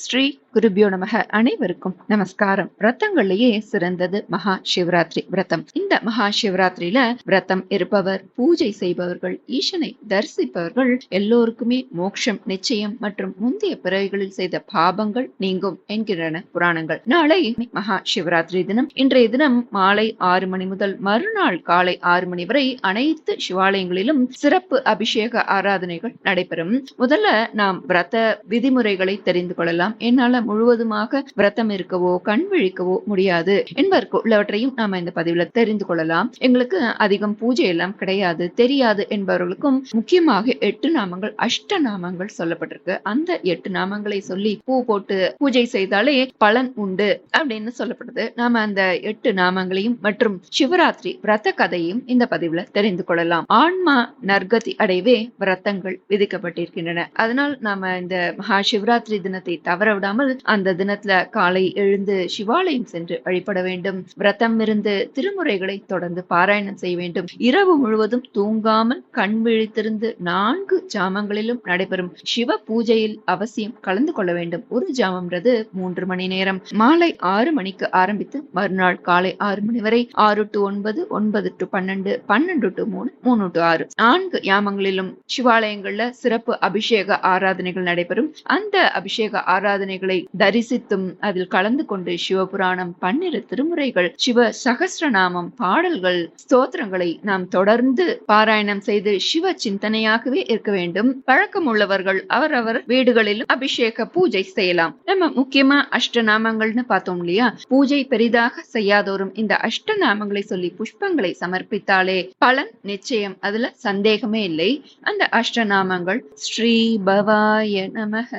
ஸ்ரீ குருபியோ நமக. அனைவருக்கும் நமஸ்காரம். விரதங்கள்லயே சிறந்தது மகா சிவராத்திரி விரதம். இந்த மகா சிவராத்திரியில விரதம் இருப்பவர் பூஜை செய்பவர்கள் ஈசனை தரிசிப்பவர்கள் எல்லோருக்குமே மோட்சம் நிச்சயம் மற்றும் முந்தைய பிறவிகளில் செய்த பாபங்கள் நீங்கும் என்கின்றன புராணங்கள். நாளை மகா சிவராத்திரி தினம். இன்றைய தினம் மாலை ஆறு மணி முதல் மறுநாள் காலை ஆறு மணி வரை அனைத்து சிவாலயங்களிலும் சிறப்பு அபிஷேக ஆராதனைகள் நடைபெறும். முதல்ல நாம் விரத விதிமுறைகளை தெரிந்து கொள்ளலாம். என்னால முழுவதுமாக விரதம் இருக்கவோ கண் விழிக்கவோ முடியாது. என்பதற்கு உள்ளவற்றையும் நாம இந்த பதிவுல தெரிந்து கொள்ளலாம். எங்களுக்கு அதிகம் பூஜை எல்லாம் கிடையாது தெரியாது என்பவர்களுக்கும் முக்கியமாக எட்டு நாமங்கள் அஷ்ட நாமங்கள் சொல்லப்பட்டிருக்கு. அந்த எட்டு நாமங்களை சொல்லி பூ போட்டு பூஜை செய்தாலே பலன் உண்டு அப்படின்னு சொல்லப்படுது. நாம அந்த எட்டு நாமங்களையும் மற்றும் சிவராத்திரி விரத கதையும் இந்த பதிவுல தெரிந்து கொள்ளலாம். ஆன்மா நற்கதி அடைவே விரதங்கள் விதிக்கப்பட்டிருக்கின்றன. அதனால் நாம இந்த மகா சிவராத்திரி தினத்தை தவற விடாமல் அந்த தினத்துல காலை எழுந்து சிவாலயம் சென்று வழிபட வேண்டும். விரதம் இருந்து திருமுறைகளை தொடர்ந்து பாராயணம் செய்ய வேண்டும். இரவு முழுவதும் தூங்காமல் கண் விழித்திருந்து நான்கு ஜாமங்களிலும் நடைபெறும் சிவ பூஜையில் அவசியம் கலந்து கொள்ள வேண்டும். ஒரு ஜாமம்ன்றது மூன்று மணி நேரம். மாலை ஆறு மணிக்கு ஆரம்பித்து மறுநாள் காலை ஆறு மணி வரை ஆறு டு ஒன்பது ஒன்பது டு பன்னெண்டு பன்னெண்டு டு மூணு மூணு டு ஆறு. நான்கு யாமங்களிலும் சிவாலயங்கள்ல சிறப்பு அபிஷேக ஆராதனைகள் நடைபெறும். அந்த அபிஷேக ஆராதனைகளை தரிசித்தும் அதில் கலந்து கொண்டு சிவபுராணம் பன்னிரு திருமுறைகள் சிவ சகசிரநாமம் பாடல்கள் ஸ்தோத்திரங்களை நாம் தொடர்ந்து பாராயணம் செய்து சிவ சிந்தனையாகவே இருக்க வேண்டும். பழக்கம் உள்ளவர்கள் அவரவர் வீடுகளிலும் அபிஷேக பூஜை செய்யலாம். நம்ம முக்கியமா அஷ்டநாமங்கள்னு பார்த்தோம் இல்லையா? பூஜை பெரிதாக செய்யாதோறும் இந்த அஷ்டநாமங்களை சொல்லி புஷ்பங்களை சமர்ப்பித்தாலே பலன் நிச்சயம். அதுல சந்தேகமே இல்லை. அந்த அஷ்டநாமங்கள் ஸ்ரீ பவாய நமக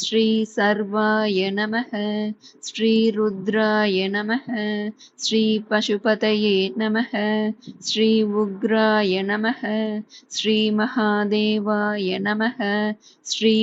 ஸ்ரீ சர்வ நமக ஸ்ரீ ருத்ராய நமக ஸ்ரீ பசுபதயே நமக ஸ்ரீ உக்ராய நமக ஸ்ரீ மகாதேவாய நமக ஸ்ரீ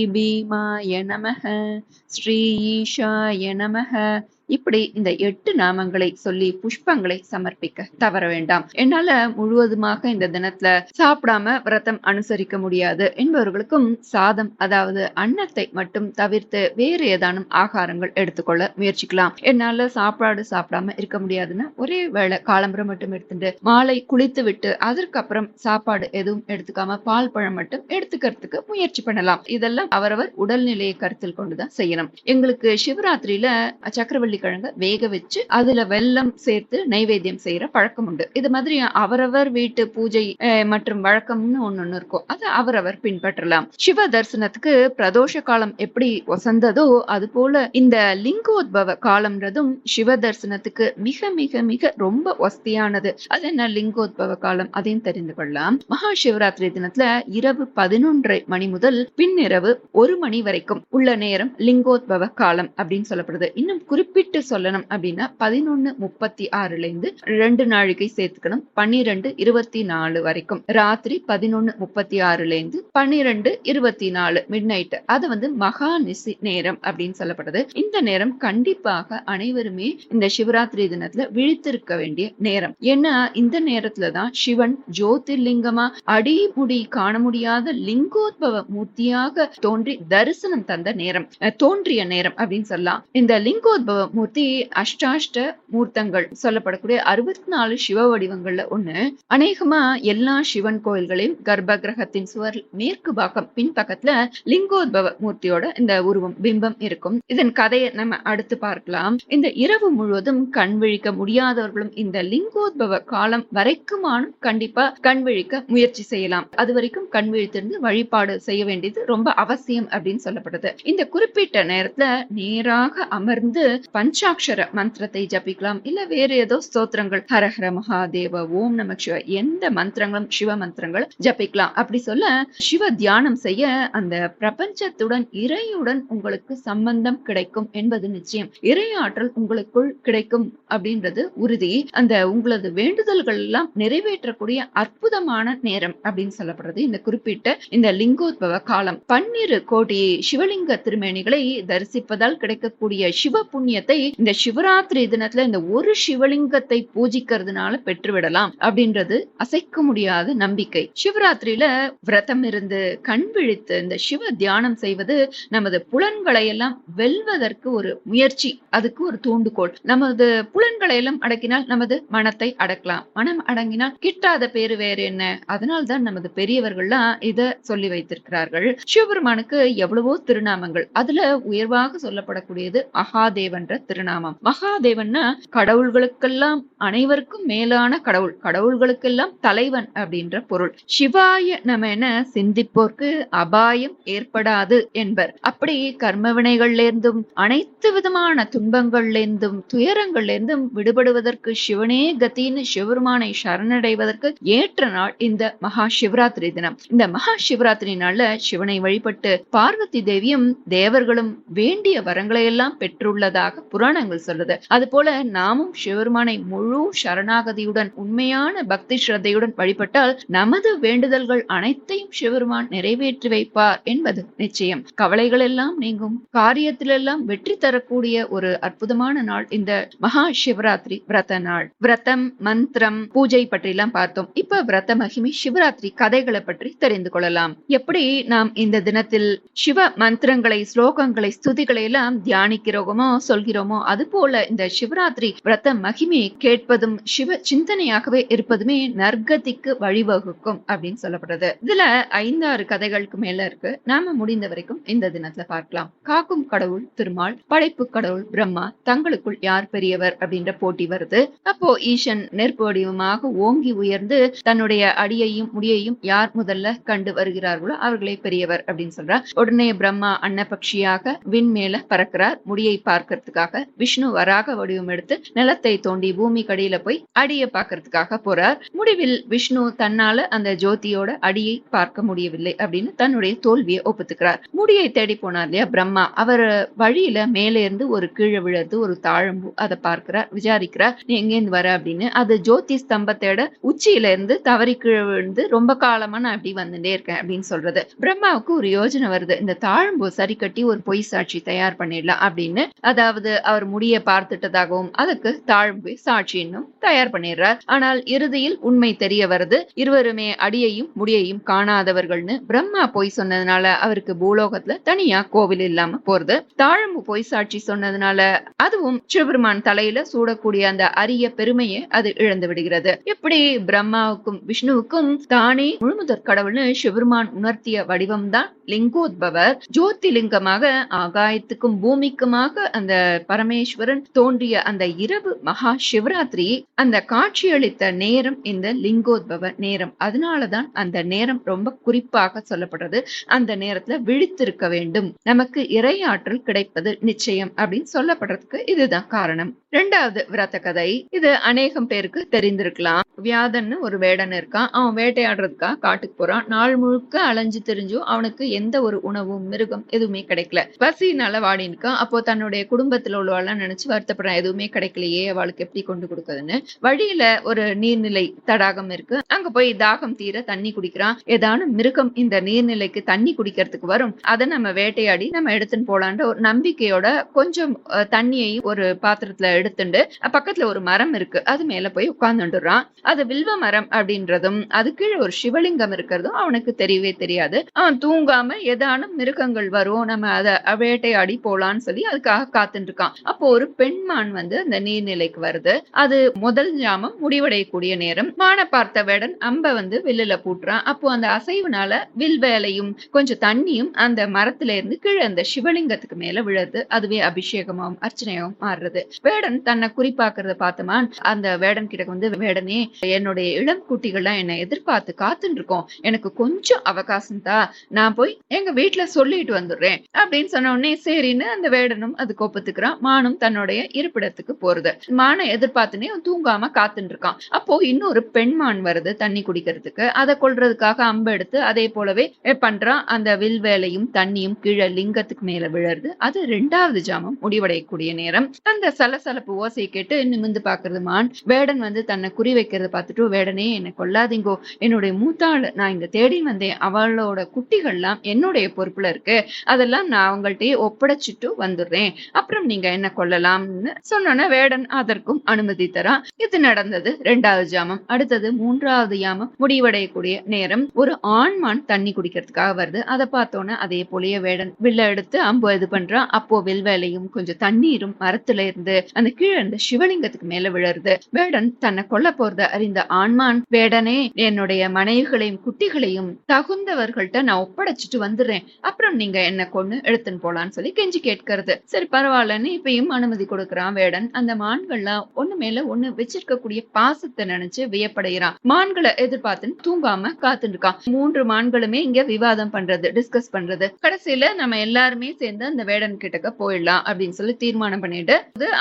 இப்படி இந்த எட்டு நாமங்களை சொல்லி புஷ்பங்களை சமர்ப்பிக்க தவற வேண்டாம். என்னால முழுவதுமாக இந்த தினத்துல சாப்பிடாம விரதம் அனுசரிக்க முடியாது. என்பவர்களுக்கும் சாதம் அதாவது அன்னத்தை மட்டும் தவிர்த்து வேறு ஏதானும் ஆகாரங்கள் எடுத்துக்கொள்ள முயற்சிக்கலாம். என்னால சாப்பாடு சாப்பிடாம இருக்க முடியாதுன்னா ஒரே வேளை காலம்பரம் மட்டும் எடுத்துட்டு மாலை குளித்து விட்டு அதற்கப்புறம் சாப்பாடு எதுவும் எடுத்துக்காம பால் பழம் மட்டும் எடுத்துக்கிறதுக்கு முயற்சி பண்ணலாம். இதெல்லாம் அவரவர் உடல்நிலையை கருத்தில் கொண்டுதான் செய்யணும். எங்களுக்கு சிவராத்திரியில சக்கரவள்ளி கிழங்க வேக வச்சு அதுல வெல்லம் சேர்த்து நைவேத்தியம் செய்யற பழக்கம் உண்டு. இது மாதிரி அவரவர் வீட்டு பூஜை மற்றும் வழக்கம்னு ஒண்ணு இருக்கும். அது அவரவர் பின்பற்றலாம். சிவ தரிசனத்துக்கு பிரதோஷ காலம் எப்படி வசந்ததோ அது போல இந்த லிங்கோத்பவ காலம்ன்றதும் சிவ தரிசனத்துக்கு மிக மிக மிக ரொம்ப வசதியானது. அது என்ன லிங்கோத்பவ காலம் அதையும் தெரிந்து கொள்ளலாம். மகா சிவராத்திரி தினத்துல இரவு பதினொன்றரை மணி முதல் பின்னிரவு ஒரு மணி வரைக்கும் உள்ள நேரம் லிங்கோத்பவ காலம் அப்படின்னு சொல்லப்படுது. இன்னும் குறிப்பிட்ட குறிப்பிட்டு சொல்லணும் அப்படின்னா பதினொன்னு முப்பத்தி ஆறுல இருந்து ரெண்டு நாழிகை சேர்த்துக்கணும். பன்னிரெண்டு இருபத்தி நாலு வரைக்கும். ராத்திரி பதினொன்னு முப்பத்தி ஆறுல இருந்து பன்னிரெண்டு இருபத்தி நாலு மிட் நைட் அது வந்து மகா நிசி நேரம் அப்படின்னு சொல்லப்படுது. இந்த நேரம் கண்டிப்பாக அனைவருமே இந்த சிவராத்திரி தினத்துல விழித்திருக்க வேண்டிய நேரம். ஏன்னா இந்த நேரத்துலதான் சிவன் ஜோதிர்லிங்கமா அடிமுடி காண முடியாத லிங்கோத்பவ மூர்த்தியாக தோன்றி தரிசனம் தந்த நேரம். தோன்றிய நேரம் அப்படின்னு சொல்லலாம். இந்த லிங்கோத்பவ மூர்த்தி அஷ்டாஷ்ட மூர்த்தங்கள் சொல்லப்படக்கூடிய அறுபத்தி நாலு சிவ வடிவங்கள்ல ஒண்ணு. அநேகமா எல்லா சிவன் கோயில்களையும் கர்ப்ப கிரகத்தின் சுவர் மேற்கு பாக்கம் பின்பக்கத்துல லிங்கோத்பவ மூர்த்தியோட இந்த உருவம் பிம்பம் இருக்கும். இதன் கதையை நம்ம அடுத்து பார்க்கலாம். இந்த இரவு முழுவதும் கண் விழிக்க முடியாதவர்களும் இந்த லிங்கோத்பவ காலம் வரைக்குமானும் கண்டிப்பா கண் விழிக்க முயற்சி செய்யலாம். அது வரைக்கும் கண் விழித்திருந்து வழிபாடு செய்ய வேண்டியது ரொம்ப அவசியம் அப்படின்னு சொல்லப்படுது. இந்த குறிப்பிட்ட நேரத்துல நேராக அமர்ந்து பஞ்சாட்சர மந்திரத்தை ஜபிக்கலாம். இல்ல வேற ஏதோ ஸ்தோத்திரங்கள். ஹரஹர மகாதேவ ஓம் நம சிவ எந்த மந்திரங்களும் சிவ மந்திரங்கள் ஜபிக்கலாம். அப்படி சொல்ல சிவ தியானம் செய்ய அந்த பிரபஞ்சத்துடன் இறையுடன் உங்களுக்கு சம்பந்தம் கிடைக்கும் என்பது நிச்சயம். இறையாற்றல் உங்களுக்குள் கிடைக்கும் அப்படின்றது உறுதி. அந்த உங்களது வேண்டுதல்கள் எல்லாம் நிறைவேற்றக்கூடிய அற்புதமான நேரம் அப்படின்னு சொல்லப்படுறது இந்த குறிப்பிட்ட இந்த லிங்கோத்பவ காலம். பன்னிரு கோடி சிவலிங்க திருமேனிகளை தரிசிப்பதால் கிடைக்கக்கூடிய சிவ புண்ணியத்தை வரத்தை இந்த சிவராத்திரி தினத்துல இந்த ஒரு சிவலிங்கத்தை பூஜிக்கிறதுனால பெற்றுவிடலாம் அப்படின்றது அசைக்க முடியாத நம்பிக்கை. சிவராத்திரியில விரதம் இருந்து கண் விழித்து இந்த சிவ தியானம் செய்வது நமது புலன்களை எல்லாம் வெல்வதற்கு ஒரு முயற்சி. அதுக்கு ஒரு தூண்டுகோள். நமது புலன்களை எல்லாம் அடக்கினால் நமது மனத்தை அடக்கலாம். மனம் அடங்கினால் கிட்டாத பேரு வேறு என்ன? அதனால்தான் நமது பெரியவர்கள்லாம் இத சொல்லி வைத்திருக்கிறார்கள். சிவபெருமானுக்கு எவ்வளவோ திருநாமங்கள். அதுல உயர்வாக சொல்லப்படக்கூடியது மகாதேவன்ற திருநாமம். மகாதேவன்னா கடவுள்களுக்கெல்லாம் அனைவருக்கும் மேலான கடவுள். கடவுள்களுக்கெல்லாம் தலைவன் அப்படின்ற பொருள். சிவாய நம்ம என சிந்திப்போர்க்கு அபாயம் ஏற்படாது என்பர். அப்படி கர்ம வினைகள்ல இருந்தும் அனைத்து விதமான துன்பங்கள்ல இருந்தும் துயரங்கள்ல இருந்தும் விடுபடுவதற்கு சிவனே கத்தின்னு சிவபெருமானை சரணடைவதற்கு ஏற்ற நாள் இந்த மகா சிவராத்திரி தினம். இந்த மகா சிவராத்திரி நாள்ல சிவனை வழிபட்டு பார்வதி தேவியும் தேவர்களும் வேண்டிய வரங்களை எல்லாம் பெற்றுள்ளதாக புராணங்கள் சொல்லுது. அது போல நாமும் சிவபெருமானை முழு சரணாகதியுடன் உண்மையான பக்தி ஸ்ரத்தையுடன் வழிபட்டால் நமது வேண்டுதல்கள் அனைத்தையும் சிவபெருமான் நிறைவேற்றி வைப்பார் என்பது நிச்சயம். கவலைகள் எல்லாம் நீங்கும். காரியத்திலெல்லாம் வெற்றி தரக்கூடிய ஒரு அற்புதமான நாள் இந்த மகா சிவராத்திரி விரத நாள். விரதம் மந்திரம் பூஜை பற்றி எல்லாம் பார்த்தோம். இப்ப விரத மகிமை சிவராத்திரி கதைகளை பற்றி தெரிந்து கொள்ளலாம். எப்படி நாம் இந்த தினத்தில் சிவ மந்திரங்களை ஸ்லோகங்களை ஸ்துதிகளை எல்லாம் தியானிக்கிறோமோ சொல்கிறோம் அது போல இந்த சிவராத்திரி விரத மகிமையை கேட்பதும் சிவ சிந்தனையாகவே இருப்பதுமே நற்கதிக்கு வழிவகுக்கும் அப்படின்னு சொல்லப்படுறது இதுல ஐந்தாறு கதைகளுக்கு மேல இருக்கு. நாம முடிந்த வரைக்கும் இந்த தினத்துல பார்க்கலாம். காக்கும் கடவுள் திருமால் படைப்பு கடவுள் பிரம்மா தங்களுக்குள் யார் பெரியவர் அப்படின்ற போட்டி வருது. அப்போ ஈசன் நெருப்பு வடிவமாக ஓங்கி உயர்ந்து தன்னுடைய அடியையும் முடியையும் யார் முதல்ல கண்டு வருகிறார்களோ அவர்களே பெரியவர் அப்படின்னு சொல்றார். உடனே பிரம்மா அன்னபக்ஷியாக விண்மேல பறக்கிறார். முடியை பார்க்கறதுக்காக பார்க்கறதுக்காக விஷ்ணு வராக வடிவம் எடுத்து நிலத்தை தோண்டி பூமி கடியில போய் அடியை பார்க்கறதுக்காக போறார். முடிவில் விஷ்ணு தன்னால அந்த ஜோதியோட அடியை பார்க்க முடியவில்லை அப்படின்னு தன்னுடைய தோல்வியை ஒப்புத்துக்கிறார். முடியை தேடி போனார் இல்லையா பிரம்மா. அவர் வழியில மேலே இருந்து ஒரு கீழே விழுறது ஒரு தாழம்பு அதை பார்க்கிறார் விசாரிக்கிறார். நீ எங்கேருந்து வர அப்படின்னு. அது ஜோதி ஸ்தம்பத்தோட உச்சியில இருந்து தவறி கீழே விழுந்து ரொம்ப காலமா நான் இப்படி வந்துட்டே இருக்கேன் அப்படின்னு சொல்றது. பிரம்மாவுக்கு ஒரு யோஜனை வருது. இந்த தாழம்பு சரி கட்டி ஒரு பொய் சாட்சி தயார் பண்ணிடலாம் அப்படின்னு. அதாவது அவர் முடிய பார்த்துட்டதாகவும் அதுக்கு தாழ்வு சாட்சியினும் தயார் பண்ணிடுறார். ஆனால் இறுதியில் உண்மை தெரிய வருது. இருவருமே அடியையும் முடியையும் காணாதவர்கள்னு பிரம்மா போய் சொன்னதுனால அவருக்கு பூலோகத்துல தனியா கோவில் இல்லாம போறது. தாழம்பு போய் சாட்சி சொன்னதுனால அதுவும் சிவபெருமான் தலையில சூடக்கூடிய அந்த அரிய பெருமையை அது இழந்து விடுகிறது. எப்படி பிரம்மாவுக்கும் விஷ்ணுவுக்கும் தானே முழுமுதற் கடவுள்னு சிவபெருமான் உணர்த்திய வடிவம்தான் லிங்கோத்பவர் ஜோதிலிங்கமாக ஆகாயத்துக்கும் பூமிக்குமாக அந்த பரமேஸ்வரன் தோன்றிய அந்த இரவு மகா சிவராத்திரி அந்த காட்சியளித்த நேரம் இந்த லிங்கோத்பவ நேரம். அதனாலதான் அந்த நேரம் ரொம்ப குறிப்பாக சொல்லப்படுறது. அந்த நேரத்துல விழித்திருக்க வேண்டும். நமக்கு இறையாற்றல் கிடைப்பது நிச்சயம் அப்படின்னு சொல்லப்படுறதுக்கு இதுதான் காரணம். ரெண்டாவது விரத கதை. இது அநேகம் பேருக்கு தெரிந்திருக்கலாம். வியாதன்னு ஒரு வேடன் இருக்கான். அவன் வேட்டையாடுறதுக்காக காட்டுக்கு போறான். நாள் முழுக்க அலைஞ்சு தெரிஞ்சும் அவனுக்கு எந்த ஒரு உணவும் மிருகம் எதுவுமே கிடைக்கல. பசினால வாடினுக்கான் அப்போ தன்னுடைய குடும்பத்துல உள்ளவெல்லாம் நினைச்சு வருத்தப்படுறான். எதுவுமே கிடைக்கலையே அவளுக்கு எப்படி கொண்டு கொடுக்குதுன்னு வழியில ஒரு நீர்நிலை தடாகம் இருக்கு. அங்க போய் தாகம் தீர தண்ணி குடிக்கிறான். ஏதானும் மிருகம் இந்த நீர்நிலைக்கு தண்ணி குடிக்கிறதுக்கு வரும். அதை நம்ம வேட்டையாடி நம்ம எடுத்துன்னு போலான்ற ஒரு நம்பிக்கையோட கொஞ்சம் தண்ணியையும் ஒரு பாத்திரத்துல எடுத்துண்டு பக்கத்துல ஒரு மரம் இருக்கு. அது மேல போய் உட்கார்ந்துடுறான். அது வில்வ மரம் அப்படின்றதும் அது கீழே ஒரு சிவலிங்கம் இருக்கிறதும் அவனுக்கு தெரியவே தெரியாது. அவன் தூங்காம ஏதானும் மிருகங்கள் வரும் நம்ம அதை வேட்டையாடி போலான்னு சொல்லி அதுக்காக காத்துட்டு இருக்கான் அப்போ ஒரு பெண்மான் வந்து அந்த நீர்நிலைக்கு வருது. அது முதல் ஜாமம் முடிவடையக்கூடிய நேரம். மான பார்த்த வேடன் அம்ப வந்து வில்லுல பூட்டுறான். அப்போ அந்த அசைவுனால வில் வேலையும் கொஞ்சம் தண்ணியும் அந்த மரத்துல இருந்து கீழே அந்த சிவலிங்கத்துக்கு மேல விழுது. அதுவே அபிஷேகமாகவும் அர்ச்சனையாவும் மாறுறது. வேடன் வேடன் தன்னை குறிப்பாக்குறத பார்த்தமான் அந்த வேடன் கிட்ட வந்து வேடனே என்னுடைய இளம் குட்டிகள்லாம் என்னை எதிர்பார்த்து காத்துட்டு இருக்கோம் எனக்கு கொஞ்சம் அவகாசம் தான் நான் போய் எங்க வீட்டுல சொல்லிட்டு வந்துடுறேன். அப்படின்னு சொன்ன உடனே சரின்னு அந்த வேடனும் அது ஒப்புத்துக்கிறான் மானும் தன்னுடைய இருப்பிடத்துக்கு போறது. மானை எதிர்பார்த்துனே தூங்காம காத்துட்டு இருக்கான் அப்போ இன்னொரு பெண்மான் வருது தண்ணி குடிக்கிறதுக்கு. அதை கொள்றதுக்காக அம்பு எடுத்து அதே போலவே பண்றான். அந்த வில் வேலையும் தண்ணியும் கீழே லிங்கத்துக்கு மேல விழருது அது ரெண்டாவது ஜாமம் முடிவடையக்கூடிய நேரம். அந்த சலசல படபடப்பு ஓசையை கேட்டு நிமிந்து பாக்குறது மான். வேடன் வந்து தன்னை குறி வைக்கிறத பார்த்துட்டு வேடனே என்னை கொல்லாதீங்கோ. என்னுடைய மூத்தாள் நான் இங்க தேடி வந்தேன். அவளோட குட்டிகள்லாம் என்னுடைய பொறுப்புல இருக்கு. அதெல்லாம் நான் அவங்கள்ட்டயே ஒப்படைச்சிட்டு வந்துடுறேன். அப்புறம் நீங்க என்ன கொள்ளலாம்னு சொன்னோன்னே வேடன் அதற்கும் அனுமதி தரா. இது நடந்தது ரெண்டாவது ஜாமம். அடுத்தது மூன்றாவது யாமம். முடிவடையக்கூடிய நேரம் ஒரு ஆண்மான் தண்ணி குடிக்கிறதுக்காக வருது. அதை பார்த்தோன்னே அதே போலயே வேடன் வில்ல எடுத்து அம்பு இது பண்றான் அப்போ வில்வேலையும் கொஞ்சம் தண்ணீரும் மரத்துல இருந்து அந்த கீழே இருந்த சிவலிங்கத்துக்கு மேல விழருது வேடன் தன்னை கொல்ல போறத அறிந்த ஆண்மான் வேடனே என்னுடைய மனைவிகளையும் குட்டிகளையும் தகுந்தவர்கள்ட்ட நான் ஒப்படைச்சிட்டு வந்துடுறேன். அப்புறம் நீங்க என்ன கொண்டு எடுத்துன்னு போலான்னு சொல்லி கெஞ்சி கேட்கறது. சரி பரவாயில்லன்னு இப்பயும் அனுமதி கொடுக்கறான் வேடன். அந்த மான்கள்லாம் ஒண்ணு மேல ஒண்ணு வச்சிருக்கக்கூடிய பாசத்தை நினைச்சு வியப்படைகிறான். மான்களை எதிர்பார்த்துன்னு தூங்காம காத்துட்டு இருக்கான். மூன்று மான்களுமே இங்க விவாதம் பண்றது டிஸ்கஸ் பண்றது. கடைசியில நம்ம எல்லாருமே சேர்ந்து அந்த வேடன் கிட்டக்க போயிடலாம் அப்படின்னு சொல்லி தீர்மானம் பண்ணிட்டு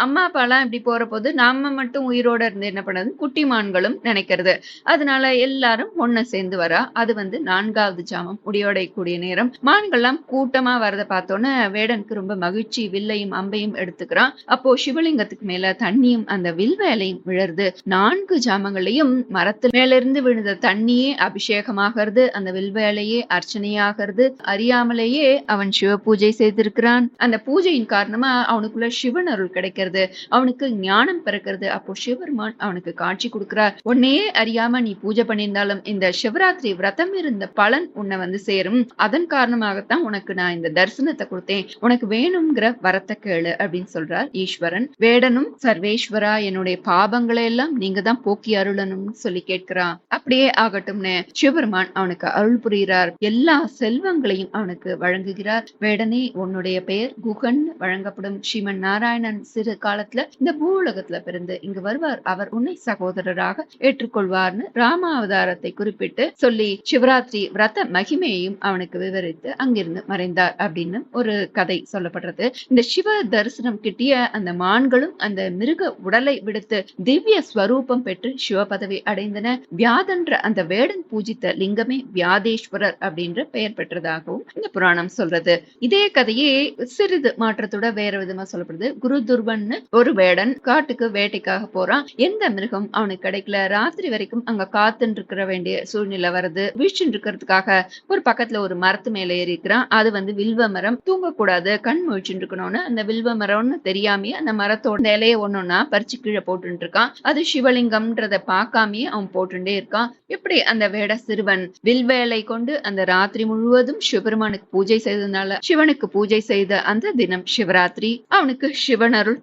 அம்மா பழம் இப்படி போற போது நாம மட்டும் உயிரோட இருந்து என்ன பண்ணது? குட்டி மான்களும் நினைக்கிறது. அதனால எல்லாரும் ஒண்ணு சேர்ந்து வரா. அது வந்து நான்காவது ஜாமம் முடிவடையக்கூடிய நேரம். மான்கள்லாம் கூட்டமா வரதை பார்த்தோன்னே வேடனுக்கு ரொம்ப மகிழ்ச்சி வில்லையும் அம்பையும் எடுத்துக்கிறான் அப்போ சிவலிங்கத்துக்கு மேல தண்ணியும் அந்த வில் வேலையும் விழருது. நான்கு ஜாமங்களையும் மரத்து மேல இருந்து விழுந்த தண்ணியே அபிஷேகமாகிறது அந்த வில் வேலையே அர்ச்சனையாகிறது. அறியாமலேயே அவன் சிவ பூஜை செய்திருக்கிறான். அந்த பூஜையின் காரணமா அவனுக்குள்ள சிவன் அருள் கிடைக்கிறது. அவனுக்கு ஞானம் பிறக்கிறது. அப்போ சிவபெருமான் அவனுக்கு காட்சி கொடுக்கிறார். உன்னையே அறியாம நீ பூஜை பண்ணியிருந்தாலும் இந்த சிவராத்திரி விரதம் இருந்த பலன் உன்னை வந்து சேரும். அதன் காரணமாகத்தான் உனக்கு நான் இந்த தரிசனத்தை கொடுத்தேன். உனக்கு வேணுங்கிற வரத்தை கேளு அப்படின்னு சொல்றார் ஈஸ்வரன். வேடனும் சர்வேஸ்வரா என்னுடைய பாபங்களை எல்லாம் நீங்க தான் போக்கி அருளணும்னு சொல்லி கேட்கிறான். அப்படியே ஆகட்டும்னு. சிவபெருமான் அவனுக்கு அருள் புரிகிறார். எல்லா செல்வங்களையும் அவனுக்கு வழங்குகிறார். வேடனே உன்னுடைய பெயர் குகன் வழங்கப்படும். ஸ்ரீமன் நாராயணன் சிறு காலத்தில் காலத்துல இந்த பூவுலகத்துல பிறந்து இங்கு வருவார். அவர் உன்னை சகோதரராக ஏற்றுக்கொள்வார்னு ராமாவதாரத்தை குறிப்பிட்டு சொல்லி சிவராத்திரி விரத மகிமையையும் அவனுக்கு விவரித்து அங்கிருந்து மறைந்தார் அப்படின்னு ஒரு கதை சொல்லப்படுறது. இந்த சிவ தரிசனம் கிட்டிய அந்த மான்களும் அந்த மிருக உடலை விடுத்து திவ்ய ஸ்வரூபம் பெற்று சிவ பதவி அடைந்தன. வியாதன்ற அந்த வேடன் பூஜித்த லிங்கமே வியாதேஸ்வரர் அப்படின்ற பெயர் பெற்றதாகவும் இந்த புராணம் சொல்றது. இதே கதையே சிறிது மாற்றத்தோட வேற விதமா சொல்லப்படுது. குரு துர்வன்னு ஒரு வேடன் காட்டுக்கு வேட்டைக்காக போறான். எந்த மிருகம் அவனுக்கு கிடைக்கல. ராத்திரி வரைக்கும் அங்க காத்துன்னு இருக்கிற வேண்டிய சூழ்நிலை வருது. வீழ்ச்சின்னு இருக்கிறதுக்காக ஒரு பக்கத்துல ஒரு மரத்து மேல ஏறி இருக்கிறான் அது வந்து வில்வ மரம். தூங்கக்கூடாது. கண் முழிச்சுட்டு இருக்கணும்னு அந்த வில்வ மரம்னு தெரியாமயே அந்த மரத்தோட இலைய ஒன்னொன்னா பறிச்சு கீழே போட்டு இருக்கான் அது சிவலிங்கம்ன்றத பார்க்காமயே அவன் போட்டுட்டே இருக்கான். இப்படி அந்த வேட சிறுவன் வில்வேலை கொண்டு அந்த ராத்திரி முழுவதும் சிவபெருமானுக்கு பூஜை செய்ததுனால சிவனுக்கு பூஜை செய்த அந்த தினம் சிவராத்திரி அவனுக்கு சிவன் அருள்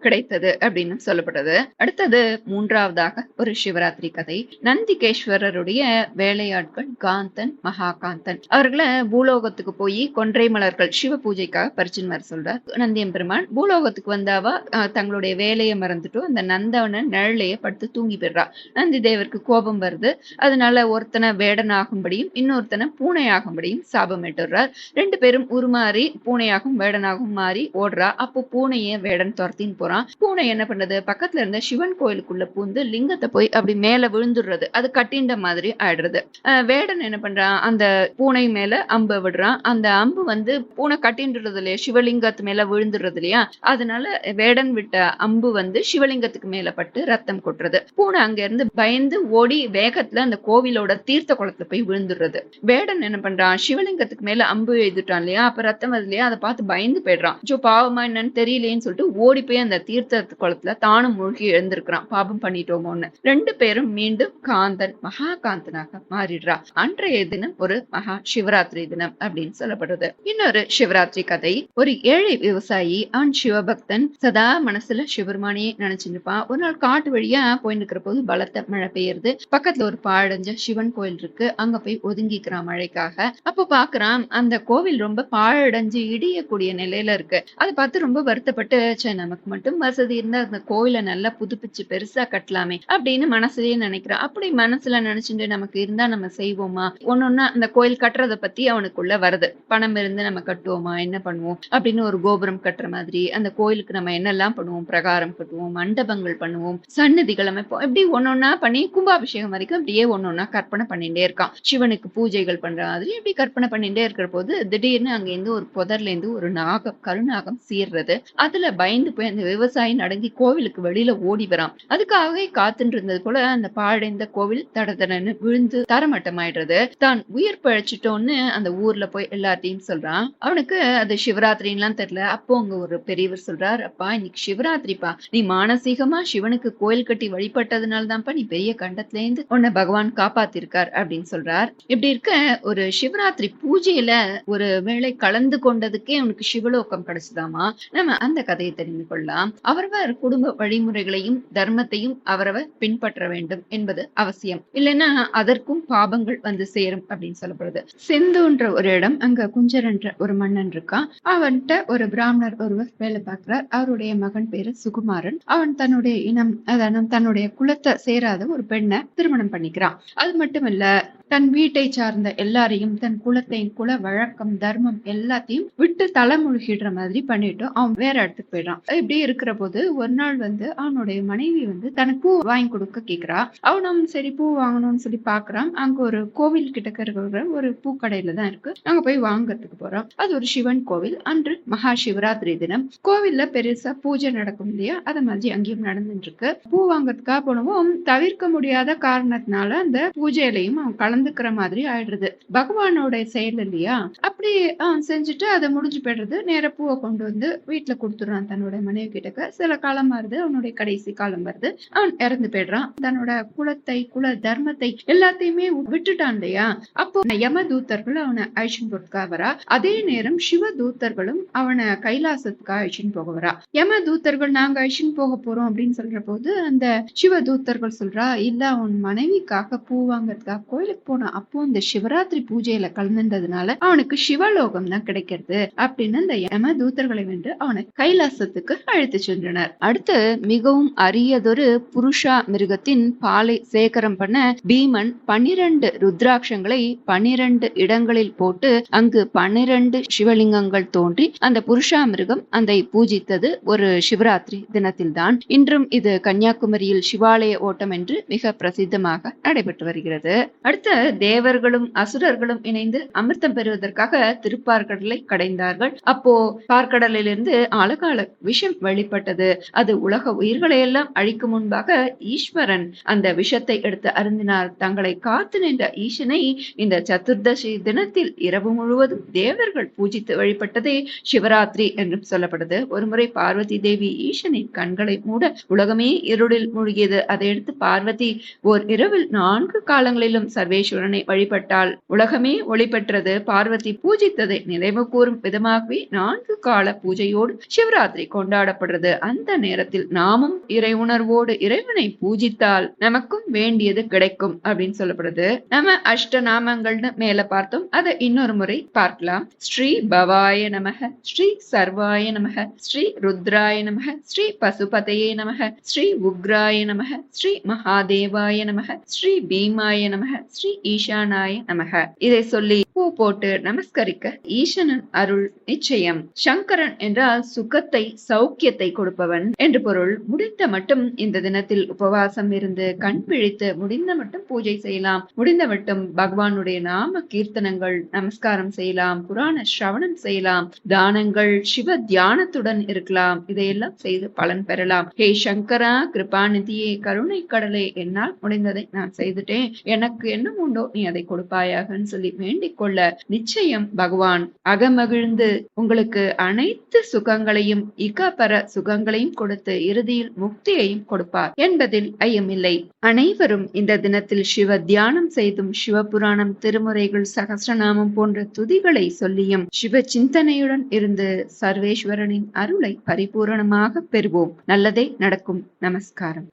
கிடைத்தது அப்படின்னு சொல்லப்படுது அடுத்தது மூன்றாவதாக ஒரு சிவராத்திரி கதை. நந்திகேஸ்வரருடைய வேலையாட்கள் காந்தன் மகாகாந்தன். அவர்களை பூலோகத்துக்கு போய் கொன்றை மலர்கள் சிவ பூஜைக்காக பறிச்சுன்னு வர சொல்றார். நந்தியம் பெருமான் பூலோகத்துக்கு வந்தாவா தங்களுடைய வேலையை மறந்துட்டு அந்த நந்தவன நிழலைய படுத்து தூங்கி போயிடுறா. நந்தி தேவருக்கு கோபம் வருது. அதனால ஒருத்தனை வேடனாகும்படியும் இன்னொருத்தனை பூனையாகும்படியும் சாபம் இட்டுறார் ரெண்டு பேரும் உருமாறி பூனையாகவும் வேடனாகவும் மாறி ஓடுறா. அப்போ பூனைய வேடன் துரத்தின்னு போறான். பூனை என்ன பண்ணுது? பக்கத்துல இருந்த சிவன் கோயிலுக்குள்ள பூந்து லிங்கத்தை போய் அப்படி மேல விழுந்துடுறது. அது கட்டிண்ட மாதிரி ஆயிடுறது. வேடன் என்ன பண்றான்? அந்த பூனை மேல அம்பு விடுறான். அந்த அம்பு வந்து பூனை கட்டின்றது இல்லையா? சிவலிங்கத்து மேல விழுந்துடுறது இல்லையா? அதனால வேடன் விட்ட அம்பு வந்து சிவலிங்கத்துக்கு மேல பட்டு ரத்தம் கொட்டுறது. பூனை அங்க இருந்து பயந்து ஓடி வேகத்துல அந்த கோவிலோட தீர்த்த குளத்துல போய் விழுந்துடுறது. வேடன் என்ன பண்றான்? சிவலிங்கத்துக்கு மேல அம்பு எழுதிட்டான் இல்லையா? அப்ப ரத்தம் வருது இல்லையா? அதை பார்த்து பயந்து போயிடுறான். ஜோ பாவமா என்னன்னு தெரியலேன்னு சொல்லிட்டு ஓடி போய் அந்த தீர்த்த குளத்துல தானும் மூழ்கி எழுந்திருக்கிறான். பாபம் பண்ணிட்டோமோன்னு. ரெண்டு பேரும் மீண்டும் காந்தன் மகா காந்தனாக மாறிடுறா. அன்றைய தினம் ஒரு மகா சிவராத்திரி தினம் அப்படின்னு சொல்லப்படுது. இன்னொரு சிவராத்திரி கதை. ஒரு ஏழை விவசாயி அவன் சிவபக்தன் சதா மனசுல சிவருமானியே நினைச்சிருப்பான் ஒரு நாள் காட்டு வழியா போயிட்டு இருக்கிற போது பலத்த மழை பெய்யுறது. பக்கத்துல ஒரு பாழஞ்ச சிவன் கோயில் இருக்கு. அங்க போய் ஒதுங்கிக்கிறான் மழைக்காக. அப்ப பாக்குறான் அந்த கோவில் ரொம்ப பாழடைஞ்சு இடியக்கூடிய நிலையில இருக்கு. அதை பார்த்து ரொம்ப வருத்தப்பட்டு நமக்கு மட்டும் வசதி இருந்தா அந்த கோயிலை நல்லா புதுப்பிச்சு பெருசா கட்டலாமே அப்படின்னு மனசுலயே நினைக்கிறான் அப்படி மனசுல நினைச்சுட்டு நமக்கு இருந்தா நம்ம செய்வோமா? ஒன்னொன்னா அந்த கோயில் கட்டுறத பத்தி அவனுக்குள்ள வருது. பணம் இருந்து நம்ம கட்டுவோமா? என்ன பண்ணுவோம்? அப்படின்னு ஒரு கோபுரம் கட்டுற மாதிரி அந்த கோயிலுக்கு நம்ம என்னெல்லாம் பண்ணுவோம்? பிரகாரம் கட்டுவோம் மண்டபங்கள் பண்ணுவோம் சன்னதிகள் அமைப்போம் இப்படி ஒன்னொன்னா பண்ணி கும்பாபிஷேகம் வரைக்கும் அப்படியே ஒன்னொன்னா கற்பனை பண்ணிட்டே இருக்கான். சிவனுக்கு பூஜைகள் பண்ற மாதிரி இப்படி கற்பனை பண்ணிட்டே இருக்கிற போது திடீர்னு அங்க இருந்து ஒரு புதர்ல இருந்து ஒரு நாகம் கருநாகம் சீர்றது. அதுல பயந்து போய் அந்த விவசாயி நடங்கி கோவிலுக்கு வெளியில ஓடி வரான். அதுக்காகவே காத்துட்டு இருந்தது போல அந்த பாழடைந்த கோவில் தடதடன்னு விழுந்து தரமட்டமாயிடுறது. தான் உயிர் பழைச்சிட்டோன்னு அந்த ஊர்ல போய் எல்லாத்தையும் சொல்றான். அவனுக்கு அது சிவராத்திரின்லாம் தெரியல. அப்போ அங்க ஒரு பெரியவர் சொல்றாரு அப்பா இன்னைக்கு சிவராத்திரிப்பா. நீ மானசீகமா சிவனுக்கு கோயில் கட்டி வழிபட்டதுனால தான்ப்பா நீ பெரிய கண்டத்துல இருந்து உன்னை பகவான் காப்பாத்திருக்கார் அப்படின்னு சொல்றார். இப்படி இருக்க ஒரு சிவராத்திரி பூஜையில ஒரு வேளை கலந்து கொண்டதுக்கே அவனுக்கு சிவலோகம் கிடைச்சதாமா? நம்ம அந்த கதையை தெரிந்து கொள்ளலாம். அவரவர் குடும்ப வழிமுறைகளையும் தர்மத்தையும் அவரவர் பின்பற்ற வேண்டும் என்பது அவசியம். இல்லைன்னா அதற்கும் பாபங்கள் வந்து சேரும் அப்படின்னு சொல்லப்படுது. சிந்துன்ற ஒரு இடம் அங்க குஞ்சரன்ற ஒரு மன்னன் இருக்கான் அவன்கிட்ட ஒரு பிராமணர் ஒருவர் வேலை பார்க்கிறார். அவருடைய மகன் பேரு சுகுமாரன். அவன் தன்னுடைய இனம் அதாவது தன்னுடைய குலத்தை சேராத ஒரு பெண்ணை திருமணம் பண்ணிக்கிறான். அது மட்டுமல்ல தன் வீட்டை சார்ந்த எல்லாரையும் தன் குலத்தையும் குல வழக்கம் தர்மம் எல்லாத்தையும் விட்டு தலைமுழுகிடுற மாதிரி பண்ணிட்டு அவன் வேற இடத்துக்கு போயிடுறான். இப்படி இருக்கிற போது ஒரு நாள் வந்து அவனுடைய மனைவி வந்து தனக்கு பூ வாங்கி கொடுக்க கேக்குறா. அவனும் சரி பூ வாங்கணும்னு சொல்லி பாக்குறான் அங்க ஒரு கோவில் கிட்ட இருக்கிற ஒரு பூக்கடையில தான் இருக்கு. அங்க போய் வாங்கறதுக்கு போறோம் அது ஒரு சிவன் கோவில். அன்று மகா சிவராத்திரி தினம். கோவில்ல பெருசா பூஜை நடக்கும் இல்லையா? அத மாதிரி அங்கேயும் நடந்துட்டு இருக்கு பூ வாங்கறதுக்காக போனவும் தவிர்க்க முடியாத காரணத்தினால அந்த பூஜையிலையும் அவன் கலந்துக்கிற மாதிரி ஆயிடுறது. பகவானோட செயல் இல்லையா? அப்படி அவன் செஞ்சுட்டு அதை முடிஞ்சு போயிடுறது. நேர பூவை கொண்டு வந்து வீட்டுல கொடுத்துடுறான் தன்னோட மனைவி கிட்டக்க. சில சில காலம் வருது அவனுடைய கடைசி காலம் வருது. அவன் இறந்து போயிடுறான். தன்னோட குலத்தை குல தர்மத்தை எல்லாத்தையுமே விட்டுட்டான் இல்லையா? அப்போ யம தூத்தர்கள் அவனை அழிச்சுன்னு போறதுக்காக வரா. அதே நேரம் சிவ தூத்தர்களும் அவனை கைலாசத்துக்கு அழிச்சுன்னு போக வரா. யம தூத்தர்கள் நாங்க அழிச்சுன்னு போக போறோம் அப்படின்னு சொல்ற போது அந்த சிவ தூத்தர்கள் சொல்றா இல்ல அவன் மனைவிக்காக பூ வாங்கறதுக்காக கோயிலுக்கு போனான் அப்போ இந்த சிவராத்திரி பூஜையில கலந்துன்றதுனால அவனுக்கு சிவலோகம் தான் கிடைக்கிறது அப்படின்னு அந்த யம தூத்தர்களை வென்று அவனை கைலாசத்துக்கு அழைத்து சென்றனர். அடுத்து மிகவும் அரியதொரு புருஷா மிருகத்தின் பாலை சேகரம் பண்ண பீமன் பன்னிரண்டு ருத்ராட்சங்களை பன்னிரண்டு இடங்களில் போட்டு அங்கு பன்னிரண்டு சிவலிங்கங்கள் தோன்றி அந்த புருஷா மிருகம் அதை பூஜித்தது ஒரு சிவராத்திரி தினத்தில்தான். இன்றும் இது கன்னியாகுமரியில் சிவாலய ஓட்டம் என்று மிக பிரசித்தமாக நடைபெற்று வருகிறது. அடுத்து தேவர்களும் அசுரர்களும் இணைந்து அமிர்தம் பெறுவதற்காக திருப்பார்கடலை கடைந்தார்கள். அப்போ பார்க்கடலிலிருந்து அழகால விஷம் வெளிப்பட்டது. அது உலக உயிர்களை எல்லாம் அழிக்கும் முன்பாக ஈஸ்வரன் அந்த விஷத்தை எடுத்து அருந்தினார். தங்களை காத்து நின்ற ஈசனை இந்த சதுர்தசி தினத்தில் இரவு முழுவதும் தேவர்கள் பூஜித்து வழிபட்டதே சிவராத்திரி என்றும் சொல்லப்படுது. ஒருமுறை பார்வதி தேவி ஈசனின் கண்களை மூட உலகமே இருளில் மூழ்கியது. அதையடுத்து பார்வதி ஓர் இரவில் நான்கு காலங்களிலும் சர்வேஸ்வரனை வழிபட்டால் உலகமே ஒளி பெற்றது. பார்வதி பூஜித்ததை நினைவு கூறும் விதமாகவே நான்கு கால பூஜையோடு சிவராத்திரி கொண்டாடப்படுறது. அந்த நேரத்தில் நாமும் இறை உணர்வோடு இறைவனை பூஜித்தால் நமக்கும் வேண்டியது கிடைக்கும் அப்படின்னு சொல்லப்படுது. நம்ம அஷ்ட நாமங்கள்னு மேல பார்த்தோம். அதை இன்னொரு முறை பார்க்கலாம். ஸ்ரீ பவாய நமக ஸ்ரீ சர்வாய நமக ஸ்ரீ ருத்ராய நமக ஸ்ரீ பசுபதையே நமக ஸ்ரீ உக்ராய நமக ஸ்ரீ மகாதேவாய நமக ஸ்ரீ பீமாய நமக ஸ்ரீ ஈசானாய நமக. இதை சொல்லி பூ போட்டு நமஸ்கரிக்க ஈசனன் அருள் நிச்சயம். சங்கரன் என்றால் சுகத்தை சௌக்கியத்தை இருப்பவன் என்று பொருள் முடிந்த மட்டும் இந்த தினத்தில் உபவாசம் இருந்து கண் பிழித்து முடிந்த மட்டும் பூஜை செய்யலாம். முடிந்த மட்டும் பகவானுடைய நாம கீர்த்தனங்கள் நமஸ்காரம் செய்யலாம். புராண சிரவணம் செய்யலாம். தானங்கள் சிவ தியானத்துடன் இருக்கலாம். இதையெல்லாம் செய்து பலன் பெறலாம். ஹே சங்கரா கிருபாநிதியே கருணை கடலே என்னால் முடிந்ததை நான் செய்துட்டேன். எனக்கு என்ன உண்டோ நீ அதை கொடுப்பாயாகன்னு சொல்லி வேண்டிக் கொள்ள நிச்சயம் பகவான். அகமகிழ்ந்து உங்களுக்கு அனைத்து சுகங்களையும் இகபர சுகங்களையும் கொடுத்து இறுதியில் முக்தியையும் கொடுப்பார் என்பதில் ஐயமில்லை. அனைவரும் இந்த தினத்தில் சிவ தியானம் செய்தும் சிவபுராணம் திருமுறைகள் சகசிரநாமம் போன்ற துதிகளை சொல்லியும் சிவ சிந்தனையுடன் இருந்து சர்வேஸ்வரனின் அருளை பரிபூரணமாக பெறுவோம். நல்லதே நடக்கும். நமஸ்காரம்.